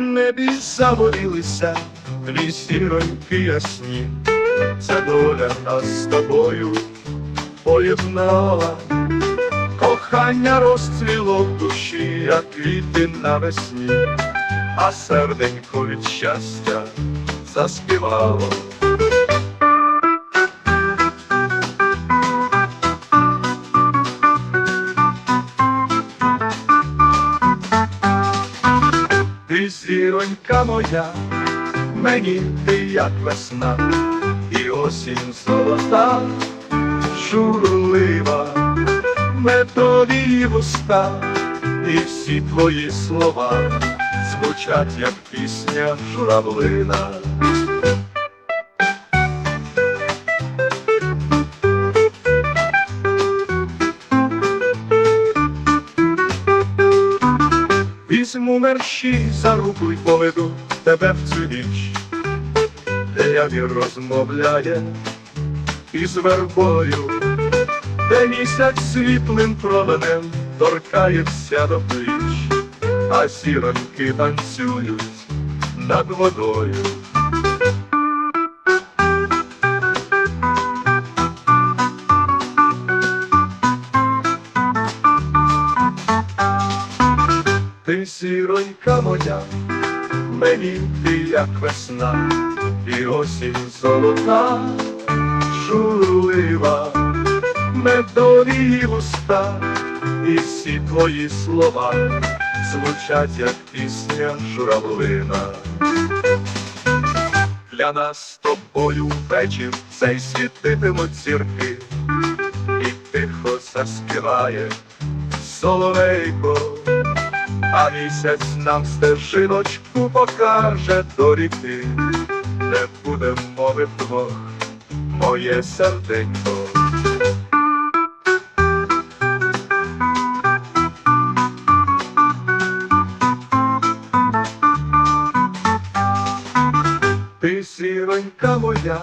небі загорілися дві сіроньки ясні, це доля нас з тобою поєднала, кохання розцвіло в душі, як квіти навесні, а серденько від щастя заспівало. Зіронька моя, мені ти як весна, і осінь золота, шурлива, медові вуста, і всі твої слова звучать, як пісня журавлина. Візьму мерщі за руку й поведу тебе в цю ніч, де явір розмовляє із вербою, де місяць світлим променем торкається до пліч, а сіранки танцюють над водою. Ти сіронька моя, мені ти як весна, і осінь золота, журлива, медові вуста, і всі твої слова звучать, як пісня журавлина. Для нас з тобою вечір цей світитимуть зірки, і тихо заспіває соловейко. А місяць нам стежиночку покаже до ріки, де буде мови вдвох, моє серденько. Ти сіронька моя,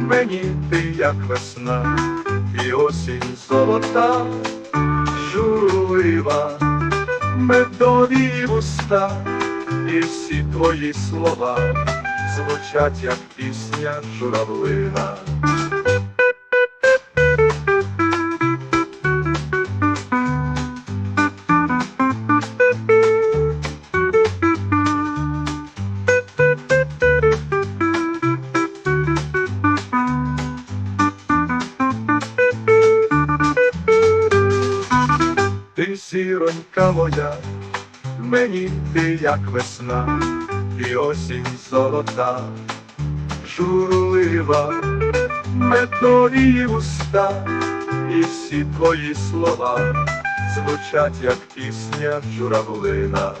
мені ти як весна, і осінь золота, журлива медові вуста, і всі твої слова звучать, як пісня журавлина. Ти сіронька моя, мені ти як весна, і осінь золота, журлива, метові уста, і всі твої слова звучать, як пісня журавлина.